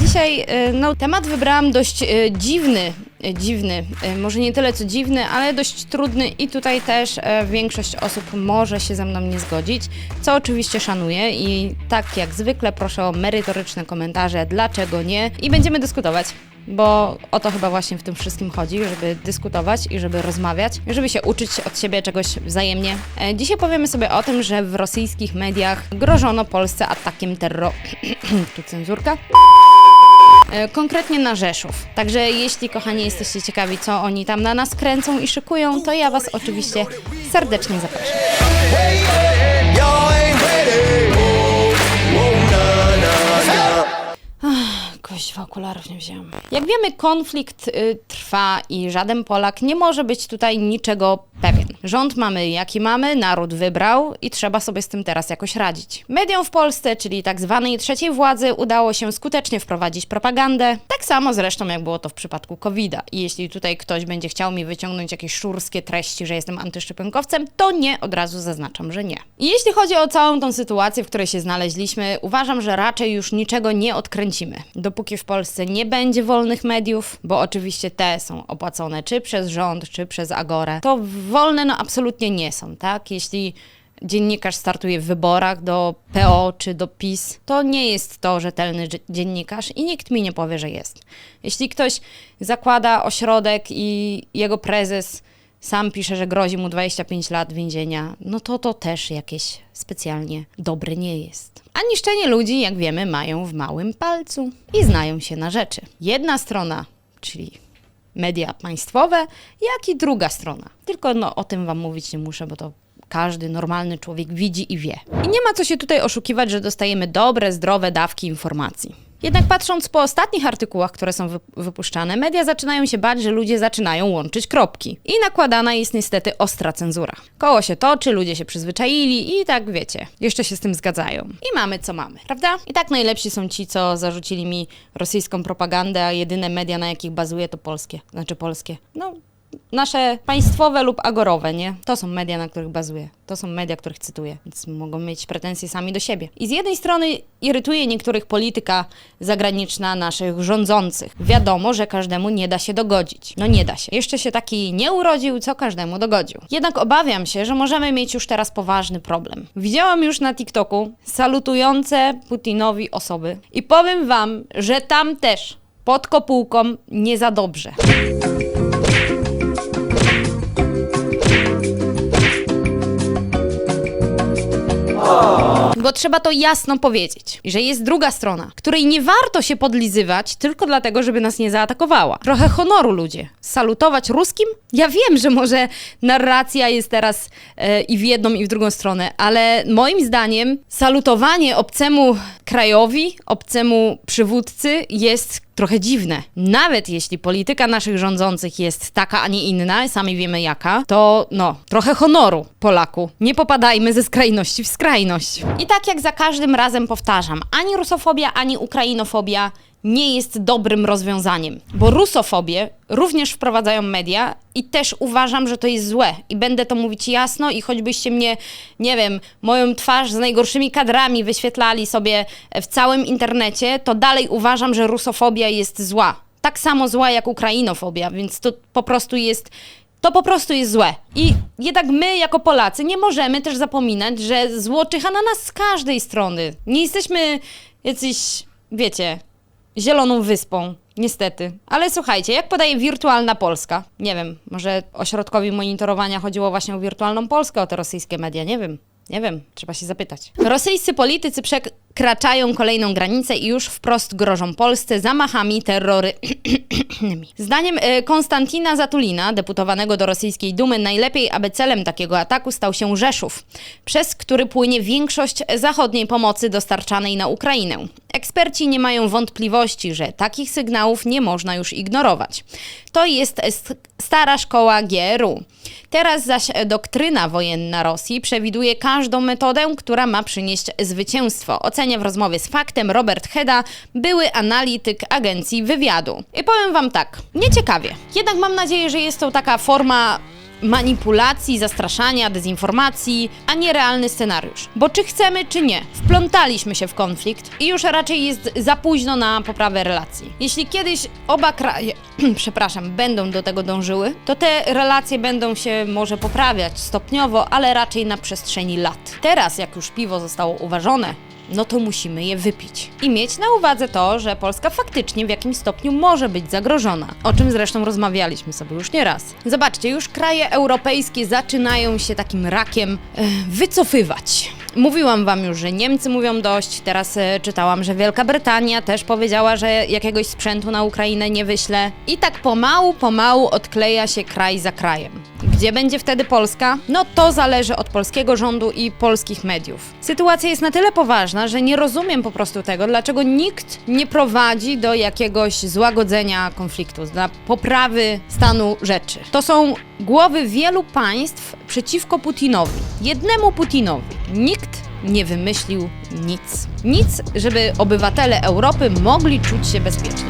Dzisiaj, y, no, temat wybrałam dość y, dziwny, y, dziwny, może nie tyle co dziwny, ale dość trudny i tutaj też większość osób może się ze mną nie zgodzić, co oczywiście szanuję i tak jak zwykle proszę o merytoryczne komentarze, dlaczego nie i będziemy dyskutować. Bo o to chyba właśnie w tym wszystkim chodzi, żeby dyskutować i żeby rozmawiać, żeby się uczyć od siebie czegoś wzajemnie. E, Dzisiaj powiemy sobie o tym, że w rosyjskich mediach grożono Polsce atakiem terro... tu cenzurka. E, Konkretnie na Rzeszów. Także jeśli, kochani, jesteście ciekawi, co oni tam na nas kręcą i szykują, to ja Was oczywiście serdecznie zapraszam. Kośćwa okularów nie wzięłam. Jak wiemy, konflikt y, trwa i żaden Polak nie może być tutaj niczego pewien. Rząd mamy jaki mamy, naród wybrał i trzeba sobie z tym teraz jakoś radzić. Mediom w Polsce, czyli tak zwanej trzeciej władzy, udało się skutecznie wprowadzić propagandę. Tak samo zresztą jak było to w przypadku COVID-a. I jeśli tutaj ktoś będzie chciał mi wyciągnąć jakieś szurskie treści, że jestem antyszczepionkowcem, to nie, od razu zaznaczam, że nie. I jeśli chodzi o całą tą sytuację, w której się znaleźliśmy, uważam, że raczej już niczego nie odkręcimy. Dopóki w Polsce nie będzie wolnych mediów, bo oczywiście te są opłacone czy przez rząd, czy przez Agorę, to wolne no absolutnie nie są, tak? Jeśli dziennikarz startuje w wyborach do PO czy do PiS, to nie jest to rzetelny dzie- dziennikarz i nikt mi nie powie, że jest. Jeśli ktoś zakłada ośrodek i jego prezes sam pisze, że grozi mu 25 lat więzienia, no to to też jakieś specjalnie dobre nie jest. A niszczenie ludzi, jak wiemy, mają w małym palcu i znają się na rzeczy. Jedna strona, czyli media państwowe, jak i druga strona. Tylko no, o tym wam mówić nie muszę, bo to każdy normalny człowiek widzi i wie. I nie ma co się tutaj oszukiwać, że dostajemy dobre, zdrowe dawki informacji. Jednak patrząc po ostatnich artykułach, które są wy- wypuszczane, media zaczynają się bać, że ludzie zaczynają łączyć kropki. I nakładana jest niestety ostra cenzura. Koło się toczy, ludzie się przyzwyczaili i tak wiecie, jeszcze się z tym zgadzają. I mamy co mamy, prawda? I tak najlepsi są ci, co zarzucili mi rosyjską propagandę, a jedyne media, na jakich bazuje, to polskie. Znaczy polskie. No, nasze państwowe lub agorowe, nie? To są media, na których bazuję. To są media, których cytuję, więc mogą mieć pretensje sami do siebie. I z jednej strony irytuje niektórych polityka zagraniczna naszych rządzących. Wiadomo, że każdemu nie da się dogodzić. No nie da się. Jeszcze się taki nie urodził, co każdemu dogodził. Jednak obawiam się, że możemy mieć już teraz poważny problem. Widziałam już na TikToku salutujące Putinowi osoby i powiem wam, że tam też pod kopułką nie za dobrze. Bo trzeba to jasno powiedzieć, że jest druga strona, której nie warto się podlizywać tylko dlatego, żeby nas nie zaatakowała. Trochę honoru, ludzie. Salutować ruskim? Ja wiem, że może narracja jest teraz e, i w jedną, i w drugą stronę, ale moim zdaniem salutowanie obcemu krajowi, obcemu przywódcy jest trochę dziwne. Nawet jeśli polityka naszych rządzących jest taka, a nie inna, sami wiemy jaka, to no, trochę honoru Polaku. Nie popadajmy ze skrajności w skrajność. I tak jak za każdym razem powtarzam, ani rusofobia, ani ukrainofobia nie jest dobrym rozwiązaniem, bo rusofobię również wprowadzają media i też uważam, że to jest złe i będę to mówić jasno i choćbyście mnie, nie wiem, moją twarz z najgorszymi kadrami wyświetlali sobie w całym internecie, to dalej uważam, że rusofobia jest zła. Tak samo zła jak ukrainofobia, więc to po prostu jest to po prostu jest złe. I jednak my, jako Polacy, nie możemy też zapominać, że zło czyha na nas z każdej strony. Nie jesteśmy jacyś, wiecie, zieloną wyspą. Niestety. Ale słuchajcie, jak podaje Wirtualna Polska? Nie wiem, może ośrodkowi monitorowania chodziło właśnie o Wirtualną Polskę, o te rosyjskie media, nie wiem. Nie wiem, trzeba się zapytać. Rosyjscy politycy przekraczają kolejną granicę i już wprost grożą Polsce zamachami terrory. Zdaniem e, Konstantina Zatulina, deputowanego do rosyjskiej Dumy, najlepiej, aby celem takiego ataku stał się Rzeszów, przez który płynie większość zachodniej pomocy dostarczanej na Ukrainę. Eksperci nie mają wątpliwości, że takich sygnałów nie można już ignorować. To jest st- stara szkoła GRU. Teraz zaś doktryna wojenna Rosji przewiduje każdą metodę, która ma przynieść zwycięstwo. Ocenia w rozmowie z faktem Robert Heda, były analityk agencji wywiadu. I powiem wam tak, nieciekawie. Jednak mam nadzieję, że jest to taka forma manipulacji, zastraszania, dezinformacji, a nie realny scenariusz. Bo czy chcemy, czy nie, wplątaliśmy się w konflikt i już raczej jest za późno na poprawę relacji. Jeśli kiedyś oba kraje, przepraszam, będą do tego dążyły, to te relacje będą się może poprawiać stopniowo, ale raczej na przestrzeni lat. Teraz, jak już piwo zostało uważone, no to musimy je wypić. I mieć na uwadze to, że Polska faktycznie w jakimś stopniu może być zagrożona. O czym zresztą rozmawialiśmy sobie już nieraz. Zobaczcie, już kraje europejskie zaczynają się takim rakiem e, wycofywać. Mówiłam wam już, że Niemcy mówią dość, teraz e, czytałam, że Wielka Brytania też powiedziała, że jakiegoś sprzętu na Ukrainę nie wyśle. I tak pomału, pomału odkleja się kraj za krajem. Gdzie będzie wtedy Polska? No to zależy od polskiego rządu i polskich mediów. Sytuacja jest na tyle poważna, że nie rozumiem po prostu tego, dlaczego nikt nie prowadzi do jakiegoś złagodzenia konfliktu, dla poprawy stanu rzeczy. To są głowy wielu państw przeciwko Putinowi. Jednemu Putinowi. Nikt nie wymyślił nic. Nic, żeby obywatele Europy mogli czuć się bezpiecznie.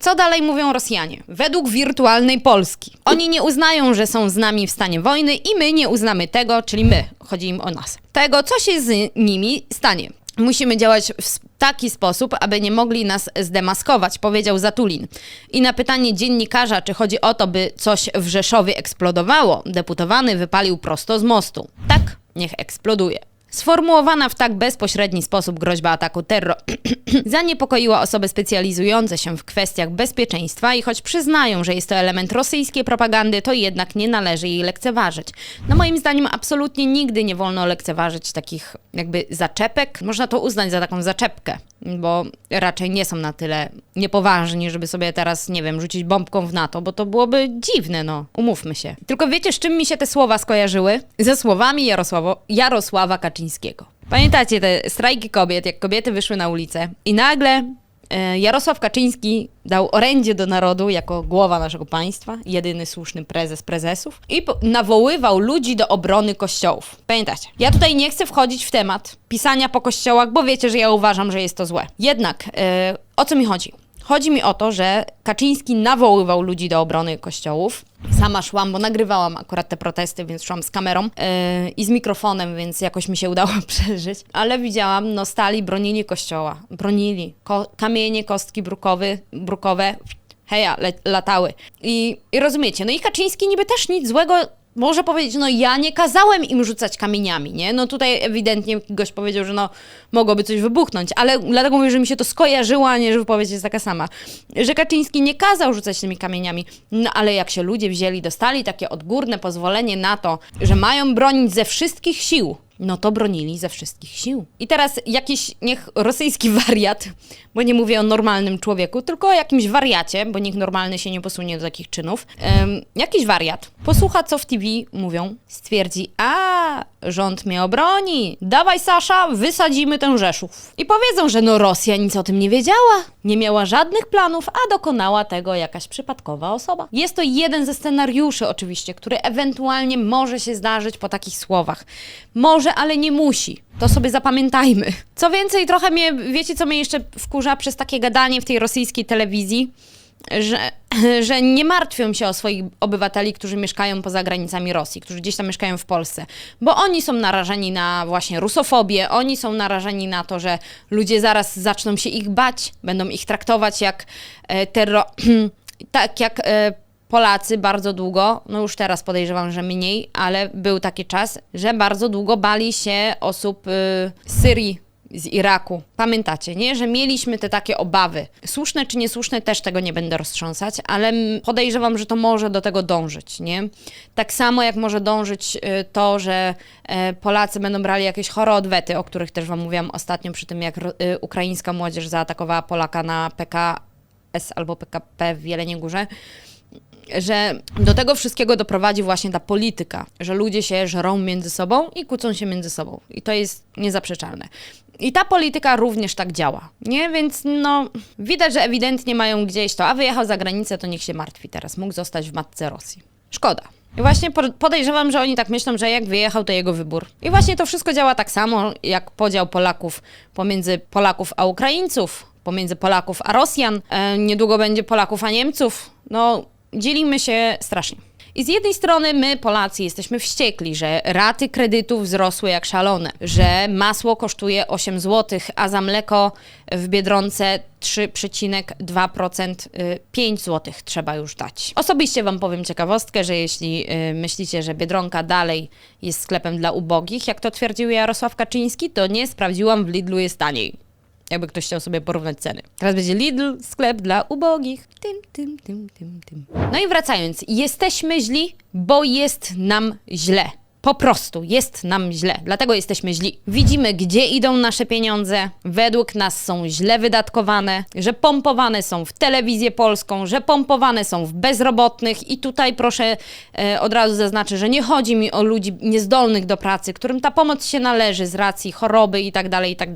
Co dalej mówią Rosjanie? Według wirtualnej Polski. Oni nie uznają, że są z nami w stanie wojny i my nie uznamy tego, czyli my, chodzi im o nas, tego, co się z nimi stanie. Musimy działać w taki sposób, aby nie mogli nas zdemaskować, powiedział Zatulin. I na pytanie dziennikarza, czy chodzi o to, by coś w Rzeszowie eksplodowało, deputowany wypalił prosto z mostu. Tak, niech eksploduje. Sformułowana w tak bezpośredni sposób groźba ataku terror zaniepokoiła osoby specjalizujące się w kwestiach bezpieczeństwa i choć przyznają, że jest to element rosyjskiej propagandy, to jednak nie należy jej lekceważyć. No moim zdaniem absolutnie nigdy nie wolno lekceważyć takich jakby zaczepek. Można to uznać za taką zaczepkę, bo raczej nie są na tyle niepoważni, żeby sobie teraz, nie wiem, rzucić bombką w NATO, bo to byłoby dziwne, no, umówmy się. Tylko wiecie, z czym mi się te słowa skojarzyły? Ze słowami Jarosławo, Jarosława Kaczyńskiego. Pamiętacie te strajki kobiet, jak kobiety wyszły na ulicę i nagle e, Jarosław Kaczyński dał orędzie do narodu jako głowa naszego państwa, jedyny słuszny prezes prezesów i nawoływał ludzi do obrony kościołów. Pamiętacie? Ja tutaj nie chcę wchodzić w temat pisania po kościołach, bo wiecie, że ja uważam, że jest to złe. Jednak e, o co mi chodzi? Chodzi mi o to, że Kaczyński nawoływał ludzi do obrony kościołów. Sama szłam, bo nagrywałam akurat te protesty, więc szłam z kamerą yy, i z mikrofonem, więc jakoś mi się udało przeżyć. Ale widziałam, no stali, bronili kościoła. Bronili. Ko- kamienie, kostki brukowy, brukowe, heja, latały. I, I rozumiecie, no i Kaczyński niby też nic złego może powiedzieć, no ja nie kazałem im rzucać kamieniami, nie? No tutaj ewidentnie gość powiedział, że no mogłoby coś wybuchnąć, ale dlatego mówię, że mi się to skojarzyło, a nie, że wypowiedź jest taka sama. Że Kaczyński nie kazał rzucać tymi kamieniami, no ale jak się ludzie wzięli, dostali takie odgórne pozwolenie na to, że mają bronić ze wszystkich sił, no to bronili ze wszystkich sił. I teraz jakiś, niech rosyjski wariat, bo nie mówię o normalnym człowieku, tylko o jakimś wariacie, bo nikt normalny się nie posunie do takich czynów, jakiś wariat posłucha, co w TV mówią, stwierdzi, a rząd mnie obroni, dawaj Sasza, wysadzimy ten Rzeszów. I powiedzą, że no Rosja nic o tym nie wiedziała, nie miała żadnych planów, a dokonała tego jakaś przypadkowa osoba. Jest to jeden ze scenariuszy oczywiście, który ewentualnie może się zdarzyć po takich słowach. Może, ale nie musi. To sobie zapamiętajmy. Co więcej, trochę mnie, wiecie co mnie jeszcze wkurza przez takie gadanie w tej rosyjskiej telewizji? że, że nie martwią się o swoich obywateli, którzy mieszkają poza granicami Rosji, którzy gdzieś tam mieszkają w Polsce, bo oni są narażeni na właśnie rusofobię, oni są narażeni na to, że ludzie zaraz zaczną się ich bać, będą ich traktować jak e, terro... tak jak e, Polacy bardzo długo, no już teraz podejrzewam, że mniej, ale był taki czas, że bardzo długo bali się osób y, z Syrii, z Iraku. Pamiętacie, nie? Że mieliśmy te takie obawy. Słuszne czy niesłuszne, też tego nie będę roztrząsać, ale podejrzewam, że to może do tego dążyć, nie? Tak samo jak może dążyć y, to, że e, Polacy będą brali jakieś chore odwety, o których też wam mówiłam ostatnio przy tym, jak y, ukraińska młodzież zaatakowała Polaka na PKS albo PKP w Jeleniej Górze że do tego wszystkiego doprowadzi właśnie ta polityka, że ludzie się żerą między sobą i kłócą się między sobą. I to jest niezaprzeczalne. I ta polityka również tak działa, nie? Więc no, widać, że ewidentnie mają gdzieś to, a wyjechał za granicę, to niech się martwi teraz, mógł zostać w matce Rosji. Szkoda. I właśnie po- podejrzewam, że oni tak myślą, że jak wyjechał, to jego wybór. I właśnie to wszystko działa tak samo, jak podział Polaków pomiędzy Polaków a Ukraińców, pomiędzy Polaków a Rosjan. E, niedługo będzie Polaków a Niemców. No, dzielimy się strasznie. I z jednej strony my, Polacy, jesteśmy wściekli, że raty kredytów wzrosły jak szalone, że masło kosztuje 8 zł, a za mleko w Biedronce 3,2% 5 zł trzeba już dać. Osobiście Wam powiem ciekawostkę, że jeśli y, myślicie, że Biedronka dalej jest sklepem dla ubogich, jak to twierdził Jarosław Kaczyński, to nie sprawdziłam, w Lidlu jest taniej. Jakby ktoś chciał sobie porównać ceny. Teraz będzie Lidl, sklep dla ubogich. Tym, tym, tym, tym, tym. No i wracając, jesteśmy źli, bo jest nam źle. Po prostu jest nam źle, dlatego jesteśmy źli. Widzimy, gdzie idą nasze pieniądze, według nas są źle wydatkowane, że pompowane są w telewizję polską, że pompowane są w bezrobotnych. I tutaj proszę e, od razu zaznaczę, że nie chodzi mi o ludzi niezdolnych do pracy, którym ta pomoc się należy z racji choroby i tak dalej, i tak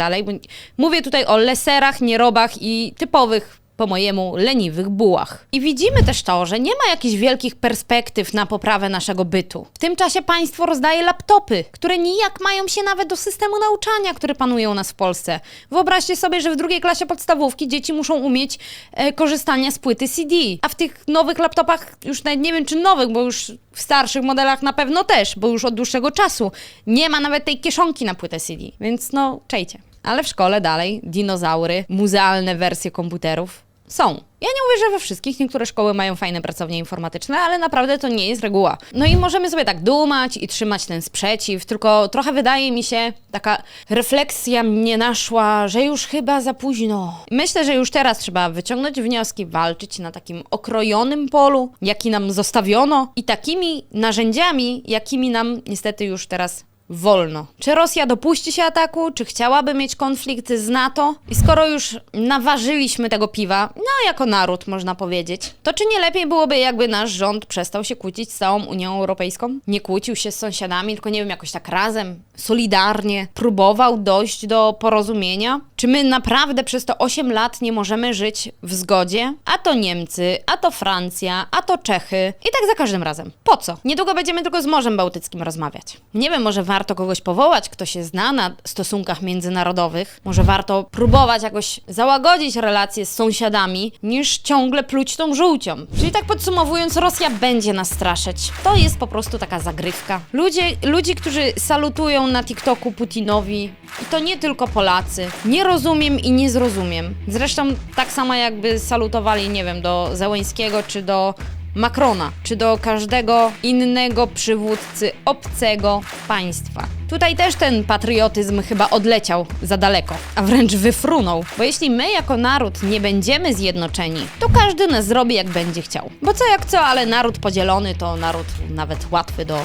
Mówię tutaj o leserach, nierobach i typowych po mojemu leniwych bułach. I widzimy też to, że nie ma jakichś wielkich perspektyw na poprawę naszego bytu. W tym czasie państwo rozdaje laptopy, które nijak mają się nawet do systemu nauczania, który panuje u nas w Polsce. Wyobraźcie sobie, że w drugiej klasie podstawówki dzieci muszą umieć e, korzystania z płyty CD, a w tych nowych laptopach, już nawet nie wiem czy nowych, bo już w starszych modelach na pewno też, bo już od dłuższego czasu nie ma nawet tej kieszonki na płytę CD, więc no czejcie. Ale w szkole dalej dinozaury, muzealne wersje komputerów są. Ja nie mówię, że we wszystkich, niektóre szkoły mają fajne pracownie informatyczne, ale naprawdę to nie jest reguła. No i możemy sobie tak dumać i trzymać ten sprzeciw, tylko trochę wydaje mi się, taka refleksja mnie naszła, że już chyba za późno. Myślę, że już teraz trzeba wyciągnąć wnioski, walczyć na takim okrojonym polu, jaki nam zostawiono i takimi narzędziami, jakimi nam niestety już teraz wolno. Czy Rosja dopuści się ataku? Czy chciałaby mieć konflikt z NATO? I skoro już naważyliśmy tego piwa, no jako naród można powiedzieć, to czy nie lepiej byłoby jakby nasz rząd przestał się kłócić z całą Unią Europejską? Nie kłócił się z sąsiadami, tylko nie wiem, jakoś tak razem, solidarnie, próbował dojść do porozumienia? Czy my naprawdę przez to 8 lat nie możemy żyć w zgodzie? A to Niemcy, a to Francja, a to Czechy. I tak za każdym razem. Po co? Niedługo będziemy tylko z Morzem Bałtyckim rozmawiać. Nie wiem, może warto kogoś powołać, kto się zna na stosunkach międzynarodowych. Może warto próbować jakoś załagodzić relacje z sąsiadami, niż ciągle pluć tą żółcią. Czyli tak podsumowując, Rosja będzie nas straszyć. To jest po prostu taka zagrywka. Ludzie, ludzi, którzy salutują na TikToku Putinowi, i to nie tylko Polacy, nie rozumiem i nie zrozumiem. Zresztą tak samo jakby salutowali, nie wiem, do Zełęńskiego czy do Macrona, czy do każdego innego przywódcy obcego państwa. Tutaj też ten patriotyzm chyba odleciał za daleko, a wręcz wyfrunął, bo jeśli my jako naród nie będziemy zjednoczeni, to każdy nas zrobi jak będzie chciał. Bo co jak co, ale naród podzielony to naród nawet łatwy do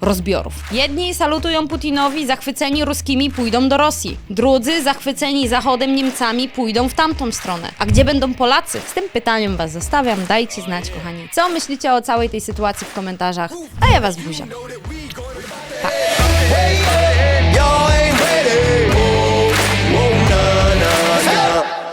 rozbiorów. Jedni salutują Putinowi, zachwyceni ruskimi pójdą do Rosji. Drudzy, zachwyceni Zachodem, Niemcami pójdą w tamtą stronę. A gdzie będą Polacy? Z tym pytaniem Was zostawiam. Dajcie znać, kochani. Co myślicie o całej tej sytuacji w komentarzach? A ja Was buziam. Yeah.